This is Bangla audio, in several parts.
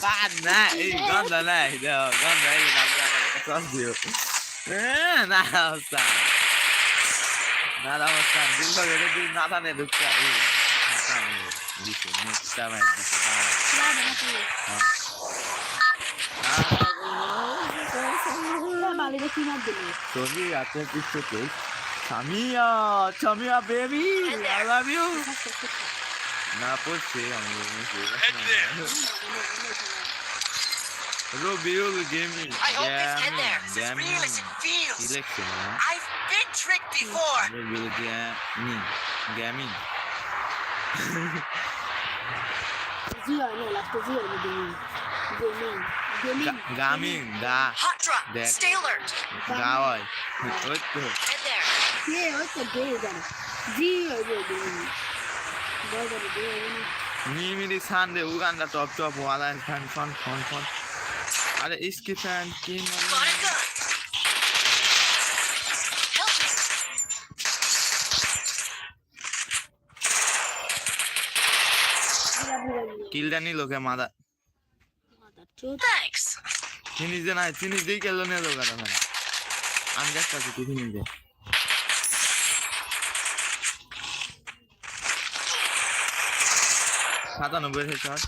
Panna, ei, làm lei, no, guarda lei, guarda lei, guarda Nada olsa. Nada olsa. Dilba göre bir nada ne dükkan. Nada ne? Dişi, ne istemez, dişi. Nada ne? sta mai, dice, তুমি রাতের পিছনে Samia Samia baby I love you না পড়ছে আমি Rabiul gaming I hope it's in there. It's as gaming real as it feels. Election I've been tricked before. Rabiul gaming gaming gaming গা Hot drop. There. Stay alert. গা হয় ওই তো Head there. মিমিরি সানডে উগান্ডা টপ টপ ওয়ালা ফ্যান ফন ফন ফন আরে ইসকি ফ্যান কি me. কিলটা নিল কে মাদা Thanks. চিনিস দে না চিনিস দিয়ে কেলো নিয়ে লোক আটা ফেনা আমি দেখতে পাচ্ছি তুই চিনিস দে সাতানব্বই হয়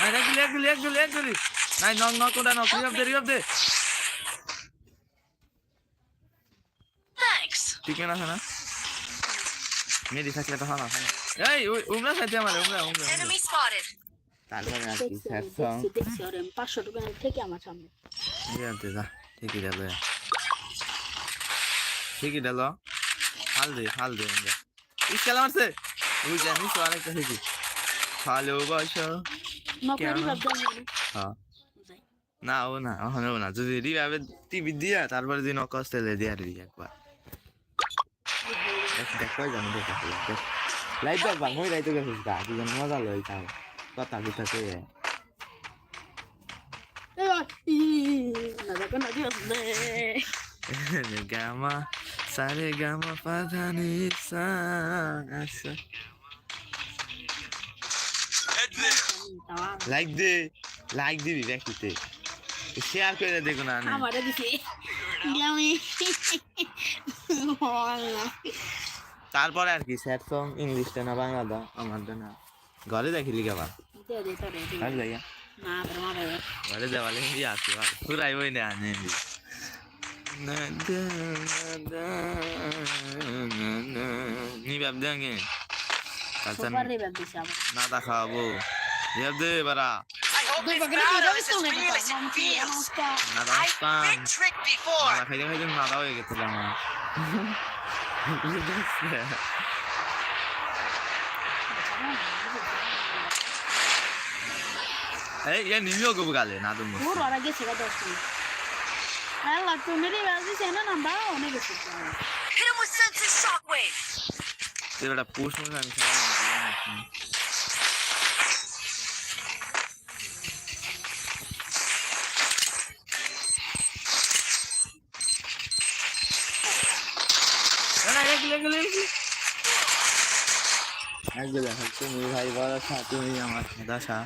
নাই এক গুলি এক গুলি এক গুলি এক গুলি নাই নক নক ওটা নক রিঅফ দে রিঅফ দে. ঠিক আছে না? মেডি থাকলে তো হয় না। এই উমরা সাথে আমার উমরা উমরা. তারপরে আর কি স্যার সং পাঁচশো টাকা থেকে আমার সামনে। জানতে যা ঠিকই দিল ঠিকই দিল হাল দে হাল দে ইসকালা মারছে। ওই জানিস তো আরেকটা ঠিকই। ভালোবাসা নকরি কেন? ভাবতাম না ও না ওখানে ও না। যদি রিভাবে টিভি দিয়া তারপরে দিন অকস্তে লে দিয়া দিই একবার। দেখ জানো লাইট দেখ বাং মই লাইট গা মজা লই sare gama sa asa. Like দে লাইক দিবি ব্যক্তিতে শেয়ার করে দেখো না আমি। আমারে দিছে আমি তারপরে আর কি স্যাড সং ইংলিশটা না বাংলাটা আমার না ঘরে দেখিলি কে আবার দে যাইয়া না ঘরে দেওয়ালে হিন্দি না দেব দে বারা খাইতে খাইতে নাদা হয়ে গেছিল আমার এই ইয়া নিমিও গো গালে না তুমি পুরো ওরা গেছে গা দশ মিনিট আল্লাহ তুমি রে বাপ দিছে না নাম্বার অনেক গেছে Hit him with senses shockwave. এটা পুষ মনে আমি খাওয়া একগুলো তুমি ভাই সা তুমি আমার সাদা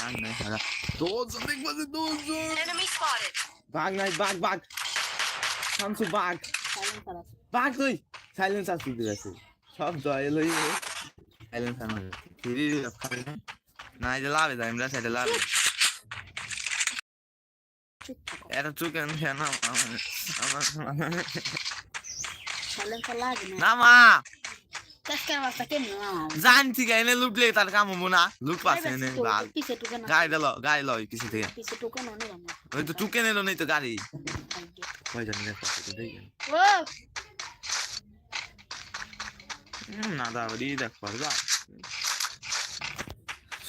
সা নাই সাদা দোজন দেখব যে দোজন Enemy spotted. বাঘ নাই বাঘ বাঘ শামসু বাঘ বাঘ তুই সাইলেন্স আর তুই আছে সব জয় লই সাইলেন্স আর ফিরি খাবে না যে লাভে যাই আমরা সাইডে লাভে এটা চুকেন খেয়ে না আমার আমার না মা কাজকার বাস্তা কেমন না জানছি কে এনে লুটলে তার কাম হব না লুট পাচ্ছে এনে গাড়ি দিল গাড়ি লয় থেকে পিছে আমার ওই তো টুকে নিল নেই তো গাড়ি কই জানি না দা ওরি দেখ পারবা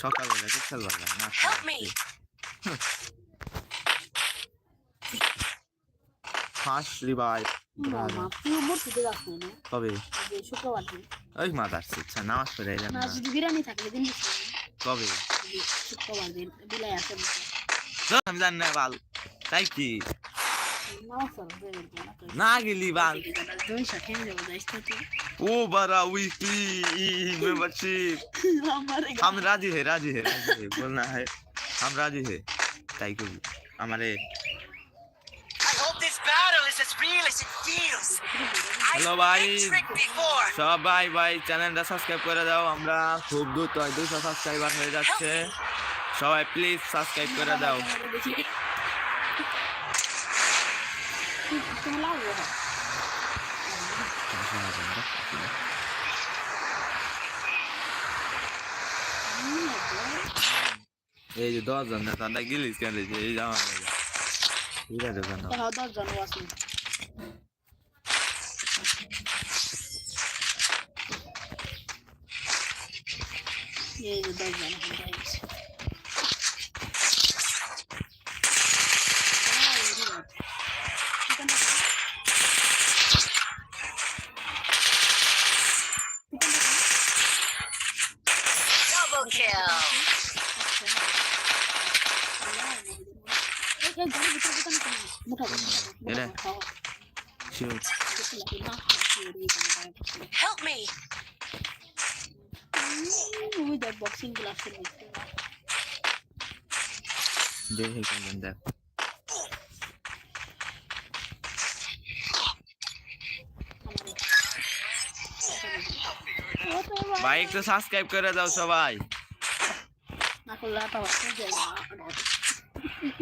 সকালবেলা কি খেলবা না ফার্স্ট রিভাইভ যে শুক্রবার ওই মাথা আসছে ইচ্ছা নামাজ পড়ে এলাম না না যদি বিরিয়ানি থাকলে দিন দিস কবে শুক্রবার দিন বিলাই আছে তো আমি জানি না বাল তাই কি না গেলি বাল দুইশো খেয়ে যাবো যাইস তো তুই ओ बड़ा वीकली मेंबरशिप আমার हम राजी है राजी है राजी है बोलना है हम राजी है ताई को हमारे tricked before. সব ভাই ভাই চ্যানেলটা সাবস্ক্রাইব করে দাও। আমরা খুব দ্রুত দুশো সাবস্ক্রাইবার হয়ে যাচ্ছে। সবাই প্লিজ সাবস্ক্রাইব করে দাও। এই যে দশ জন না গিলিস কেন এই যাওয়া ঠিক আছে কেন হ্যাঁ দশজন আছে এই যে দশজন এখন যাইছে Double kill. Sure Help me. Boxing ক্লাসের মধ্যে দেখে কেমন দেখ ভাই একটু সাবস্ক্রাইব করে দাও সবাই না করলে আটা বাচ্চা যায় না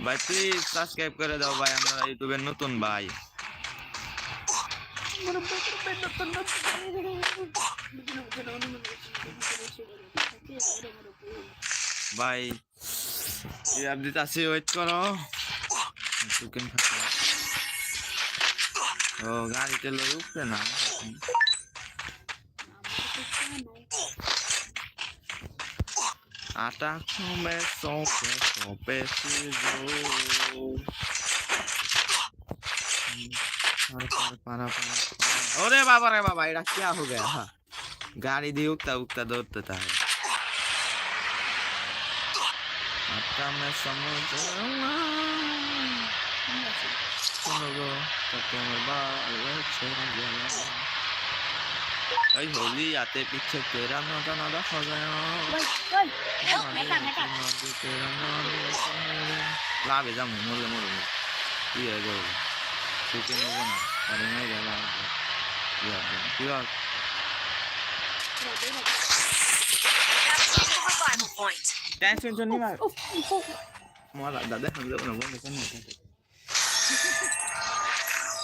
ভাই প্লিজ সাবস্ক্রাইব করে দাও ভাই আমরা ইউটিউবের নতুন ভাই ভাই আপডেট আছে ওয়েট করো চিকেন খাচ্ছি ও গাড়িতে লোক উঠবে না Ata começou, pensou, precisou. Para, para, para, ওরে বাবা রে বাবা এটা কি হো গেল? গাড়ি দিয়ে উঠতা উঠতা দৌড়তে তা আটা মে সমুদ্র গো তাকে আমার বা চলে গেল। ấy holy à tê bị chết cái ra nó. Nó đó thôi rồi la về ra một một lần một lần đi rồi. Rồi chú kia nó quan à đến ngay rồi là giờ chưa. Đang xuyên cho đi mà mua lại đặt đất hàng lượng là vốn được cái này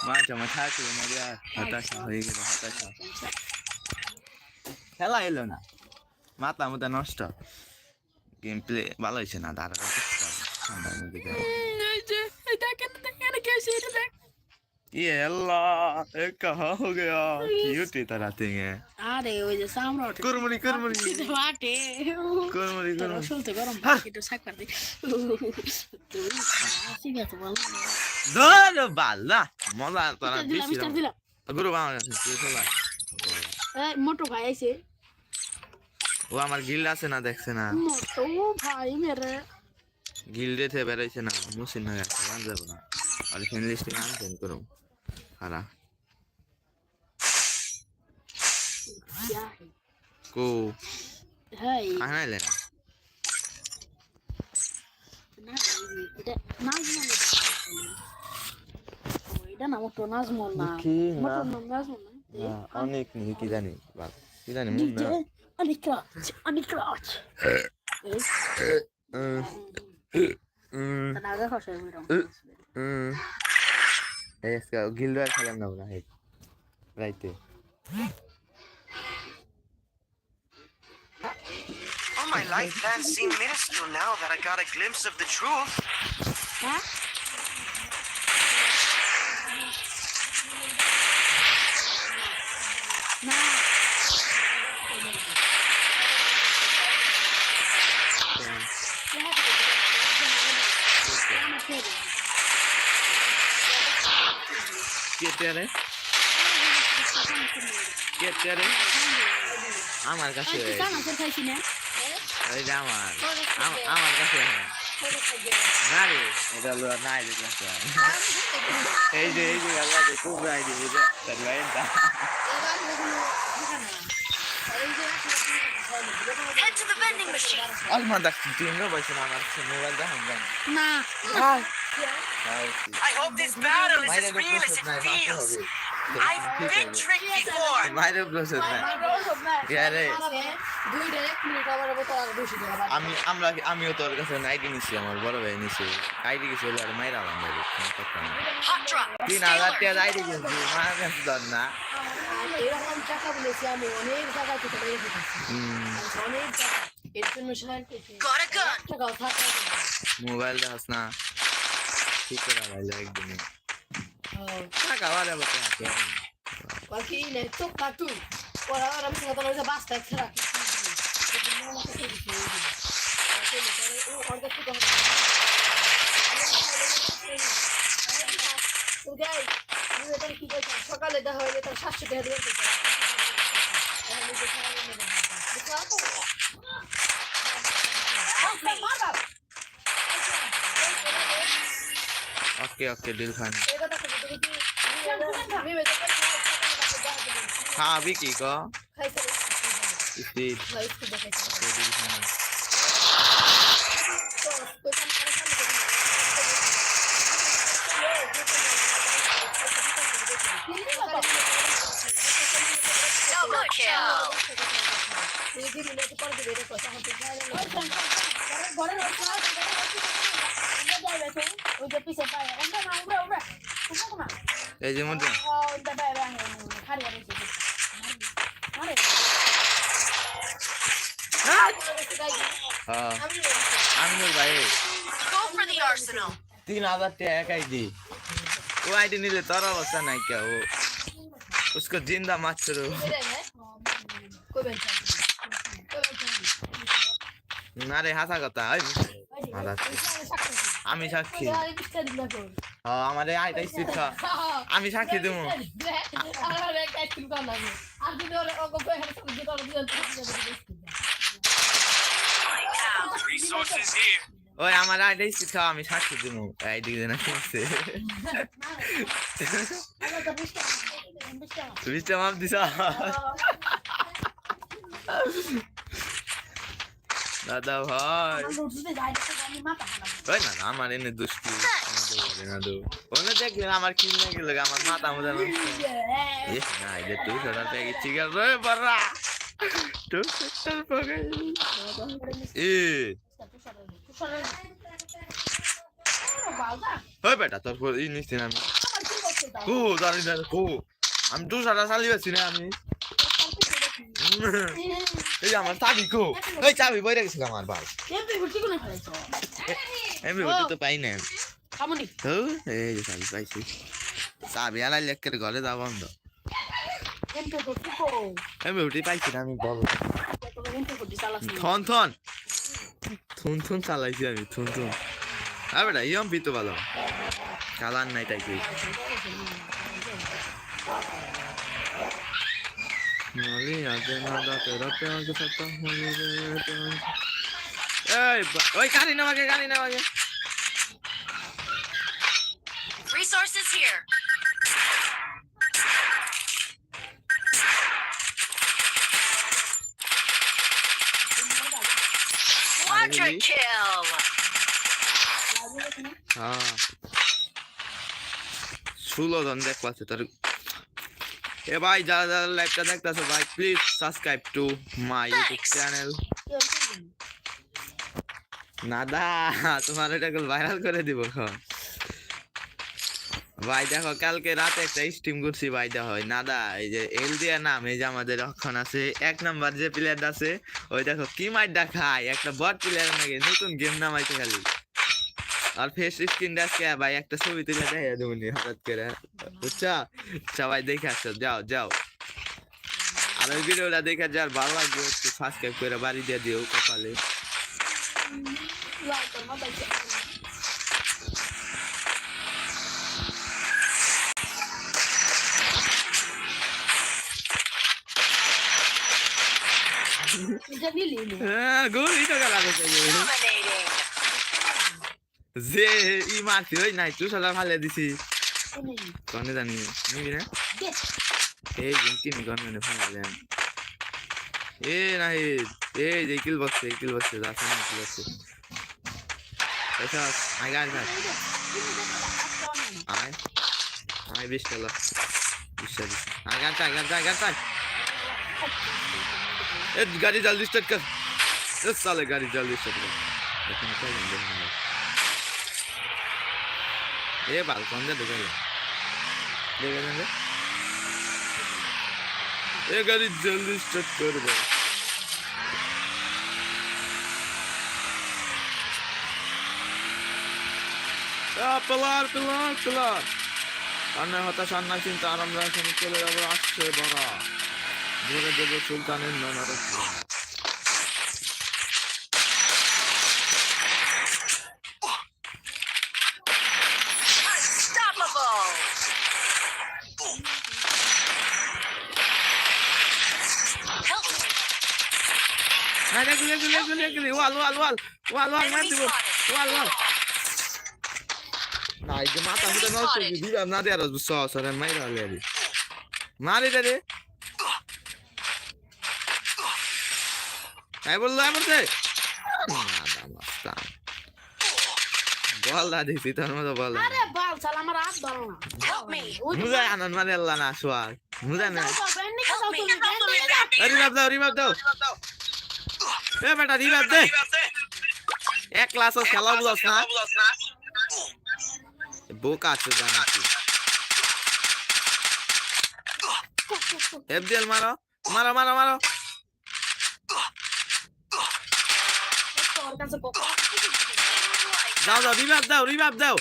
mà chẳng mà thay thì mà đi à. Hạt ta chẳng hơi cái hạt ta chẳng খেলা এলো না মাথা মতো নষ্ট গেম প্লে ভালো হয়েছে না দাঁড়া ঠান্ডার মধ্যে গেল। ये अल्लाह ये कहाँ हो गया क्यूट इतना रहते हैं আরে ওই যে সামরা कुरमुरी कुरमुरी বাটে कुरमुरी कुरमुरी চলতে গরম হ্যাঁ। একটু সাকবার দি ঠিক আছে বল ধর বালা মজা তোরা দিলাম বেশি স্টার দিলাম গুরু বাবা তুই চলা এই মোটো ভাই আইছে। ও আমার গিল্ড আছে না দেখছে না। মোটো ভাই মেরে। গিল্ডে থেকে বেরোইছে না মুসিন না গেছে বান যাব না। আর ফ্রেন্ড লিস্টে আনছেন করুন হারা কো। হাই। আনাইলে না। না এটা নাজমল এটা না মোটো নাজমল না। মোটো নাজমল না। অনেক নি কি জানি বাল কি জানি মন ডিজে না আনিক্রাচ আনিক্রাচ উম, উম, নাগা খসে মিরম উম। এই আজকে গিল্ড আর খেলাম না না রাইতে All my life plans seem minuscule now that I got a glimpse of the truth. হ্যাঁ কেটে রে কেটে রে আমার কাছে না আমার। আম- আমার কাছে না রে এটা নাই এই যে এই যে আল্লাহ খুব রাই দি বুঝা তার লাইনটা Head to the vending machine. আলমা দেখ তুই না বসে না আমার মোবাইল দেখান জান না I hope this battle is as real as it feels. I've been tricked before. Process না ইয়ারে দুইটা এক মিনিট আবার আবার তার বসে আমি আমরা আমিও তোর কাছে আইডি নিছি আমার বড় ভাই নিছি আইডি কিছু হলে আর মাইরা আলাম ভাই. তিন হাজার. টাকা আইডি কিনছি মার ধর না আর এরকম টাকা বলেছি আমি অনেক জায়গায় থেকে বেরিয়ে ফেলেছি অনেক জায়গা এর জন্য. টাকাও থাকবে মোবাইল দেখাস না। ঠিক করে ভাইলো একদিনে। টাকা বাড়ে বসে আছে বাকি নেই চোখ কাটু ওরা ওরা আমি তোমার কাছে বাস্তা একটা রাখি। সকালে দেখা হইলে তার সাতশো টাকা দিয়ে ওকে ওকে আমি বেঁচে হ্যাঁ বিকি ক খাইছে স্পিড লাইফ দেখাইছে ডিল ফাইন Double kill. ওই যে পিছে পায় ওটা না ওটা ওটা ওটা না এই যে মধ্যে। হ্যাঁ। আমি ভাই. তিন হাজার টাকা এক আইডি वो आईडी नहीं ले तारा अवस्था नहीं क्या वो उसको जिंदा मत छोड़ो না রে হাসা কথা ওই আমি সাক্ষী হ্যাঁ আমার এই আইটা স্পিড খা আমি সাক্ষী দেবো Resources here. ওই আমার আইটা স্পিড খা আমি সাক্ষী দেবো আইডি না কিনছে তুমি তো মাপ দিছ? দাদা ভাই। ওই না না, আমার এনে দুষ্টি না ওনে দেখলে আমার কি না গেল আমার মাথা মজা না না এটা তুই সরা পেয়ে গেছি রে বড়া। তুই সত্তর পগে এ ওই বেটা তোর ই নিছি না আমি। কো দাঁড়ি দাঁড়ি কো। আমি তুই সারা চালি আছি না আমি। এই আমার চাবি কো। এই চাবি বইরে গেছিল আমার ভাই। এমনি ওটা তো পাই না। তো এই যে চাবি পাইছি। চাবি আলাই লেকের ঘরে যা বন্ধ। এমনি ওটাই পাইছি না আমি বল। থন থন। থুন থুন চালাইছি আমি থুনথুন থুন আর বেটা ইয়ম পিতো ভালো। চালান নাই তাই কি না এই, ওই গাড়ি নামাকে গাড়ি নামাকে Quadra kill. হ্যাঁ ষোলো জন দেখ পাচ্ছে তোর এ ভাই যারা যারা লাইভটা দেখতেছো ভাই please subscribe to my YouTube. Channel নাদা তোমার এটা ভাইরাল করে দিব এখন। ভাই দেখো, কালকে রাতে একটা স্ট্রিম করছি ভাই, দেখো নাদা, এই যে এল দিয়া নাম, এই যে আমাদের এখন আছে, এক নাম্বার যে প্লেয়ার আছে, ওই দেখো, কি মাইডা খায়, একটা বট প্লেয়ার নাকি, নতুন গেম নামাইছে খালি। আর ফেস স্ক্রিন দেখে ভাই, একটা ছবি তুলে দেখে দেবনি হঠাৎ করে। বুঝছা? সবাই দেখে আসো, যাও যাও। আর ওই ভিডিওটা দেখে যার ভালো লাগবে, একটু সাবস্ক্রাইব করে বাড়ি দিয়ে দিও কপালে। যে ই মারছি ওই নাই তুই সাদা ফালে দিছি কনে জানি নিবি না। এই জিঙ্কি নি কনে মানে ফালে দেন এ নাই এই যে কিল এই কিল বক্স যা কিল দে না, একটা অন্য না। আয় আয় বিশ টাকা বিশ টাকা আগা চা আগা চা আগা চা ए गाड़ी जल्दी स्टार्ट कर ए साले गाड़ी जल्दी स्टार्ट कर लेकिन क्या लेंगे हम लोग? ए बालकन दे देखा ले देखा देंगे ए गाड़ी जल्दी स्टार्ट कर दे পিলার পিলার পিলার কান্না হতাশ আন্না চিন্তা আরাম রাখেন চলে যাবো আসছে বড়া ধরে দেব সুলতানের নানার Unstoppable! Help me! না দেখলি দেখলি দেখলি দেখলি ওয়াল ওয়াল ওয়াল ওয়াল ওয়াল মার দেয়ার দে। রে বলল রে বল দা দিছি তোর মতো বল আরে বাল শালা আমার হাত ধরো না। মুজা আনন্দ মানে আল্লাহ না সোয়াল। মুজা না। রিভাইভ দাও এ বেটা রিভাইভ দে। এক ক্লাস খেলা বুঝছ না বোকা আছে জানাচ্ছি এফডিএল মারো। মারো মারো মারো। কাছে কখন যাও যাও রিভাইভ দাও রিভাইভ দাও।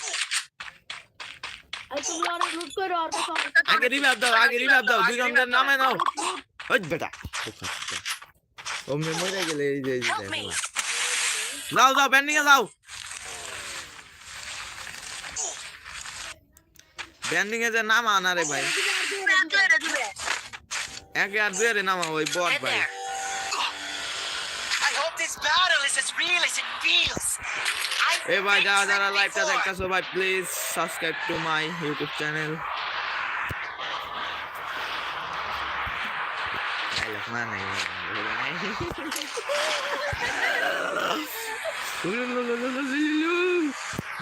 আগে রিভাইভ দাও আগে রিভাইভ দাও দুই জনের নামে নাও। ওই বেটা। অমনি মরে গেলে এই যে যাও যাও ব্যান্ডিং এ যাও। ব্যান্ডিং এ যে নাম আনা রে ভাই। একে আর দুয়ে রে নামা ওই বট ভাই there! I hope this battle is as real as it feels! I এ ভাই যারা যারা লাইভটা. দেখতেছো ভাই please subscribe to my YouTube channel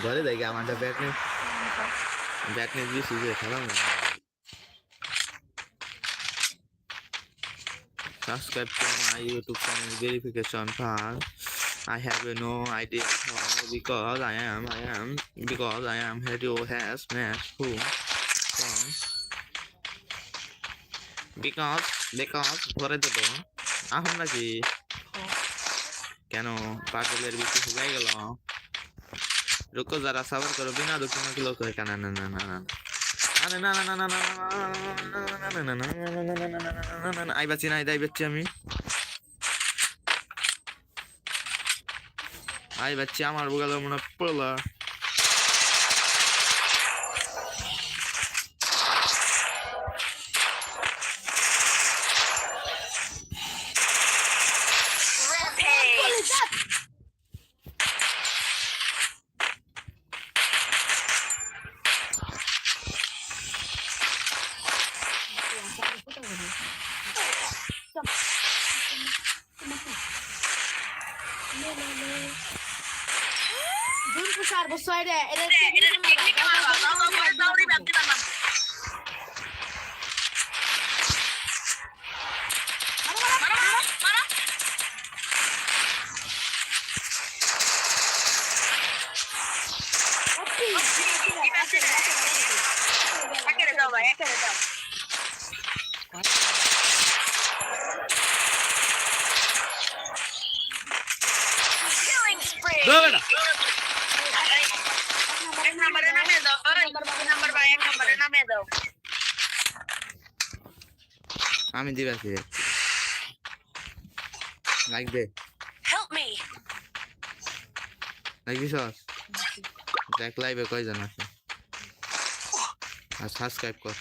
ঘরে দেখে আমাদের ব্যাট নেই ব্যাট নেই দিয়ে সুযোগ খেলা না subscribe to my YouTube channel verification part. I have no idea how because I am I am because I am radio has smashed who because because ঘরে দেব আহম নাকি কেন পাগলের বিক্রি শুকাই গেল রুকো যারা সাবার করো বিনা দুঃখ নাকি লোক কেন না না না না আরে না না না না না না আই বাচ্চি না আই বাচ্চি আই বাচ্চি আমার বুগালে মনে পড়ল! বসাই রে এটা টেকনিক মারবা Killing spree! দৌড়া এক নম্বরে নামে দাও নাম্বার দাও আমি দিবাছি লাইক দে হেল্প মি লাইক দিছ দেখ লাইভে কয়জন আছে? আর সাবস্ক্রাইব কর।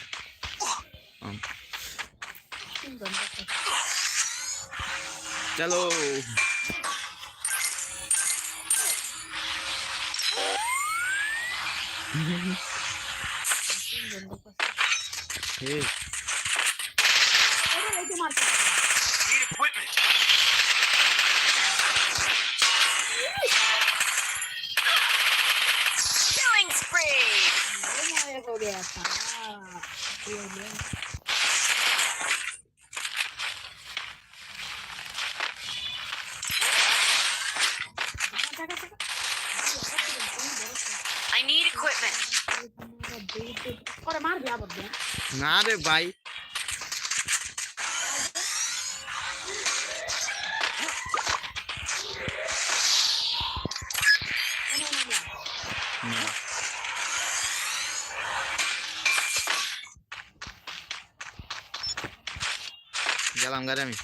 বন্দুক আছে ঠিক এই তো মারতে Killing spree! না রে ভাই না। গেলাম গাড়ি আমি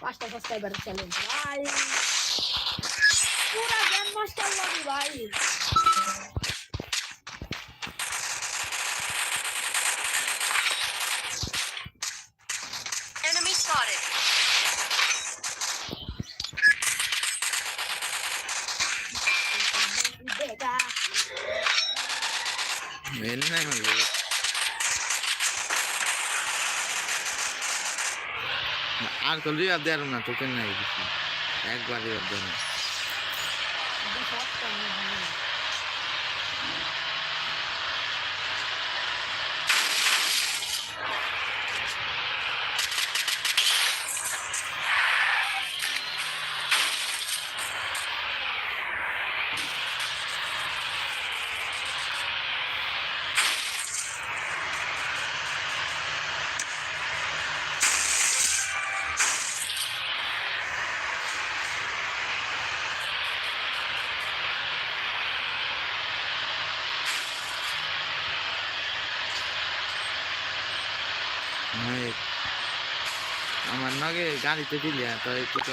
পাঁচটা সাবস্ক্রাইবার চ্যালেঞ্জ ভাই। পুরা গ্র্যান্ড মাস্টার লাগি ভাই Enemy spotted. দেখা মেন নাই হলো আর তো রিয়াব দেয়ার না তোকে নাই কিছু। একবার রিয়াব দেয় না। নগে গাড়িতে দিলে তো একটু তো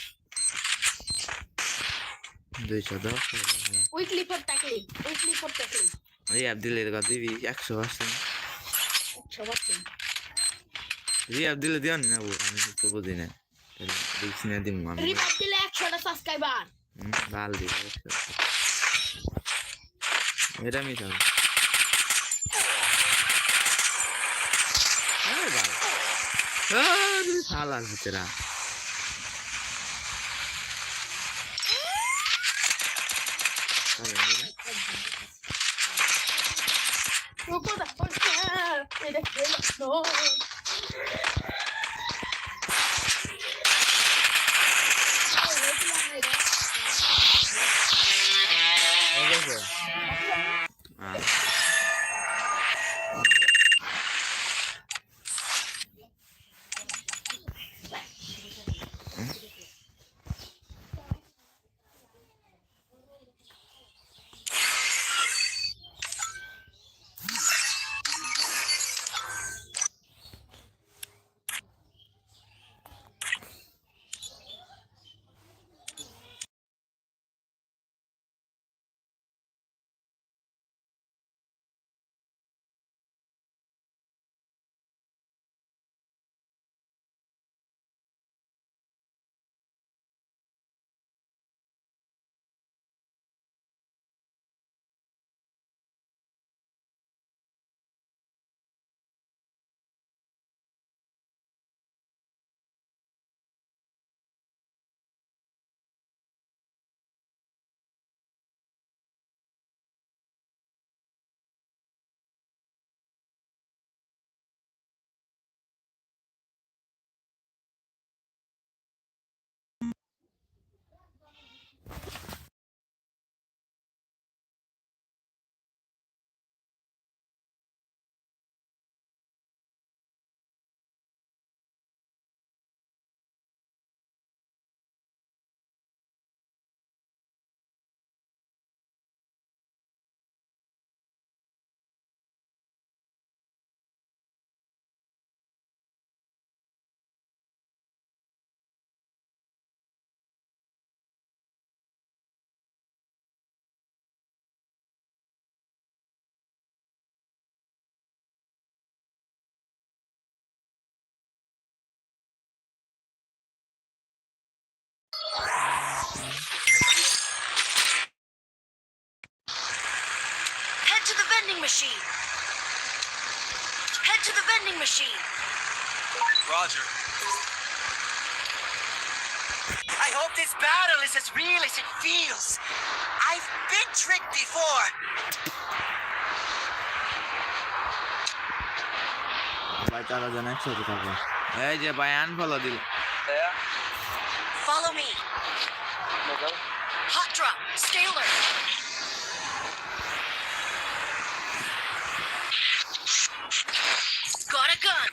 দুইশো দশ weekly for tackling weekly for tackling এই আব্দুলের কথা দিবি একশো পার্সেন্ট। একশো পার্সেন্ট। রি আব্দুলে দিও না বউ? আমি তো বুঝি না দেখছি না দিম আমি। রিভাইভ দিলে একশোটা সাবস্ক্রাইবার ভালো দিব এটা মিশা। শালার ভিতরা রুকো না এটা খেলো no Head vending machine. Head to the vending machine. Roger. I hope this battle is as real as it feels. I've been tricked before. ভাই তারা যেন একসাথে থাকবে এই যে ভাই আনফলো দিল Follow me. Hot drop, scalar. Got a gun.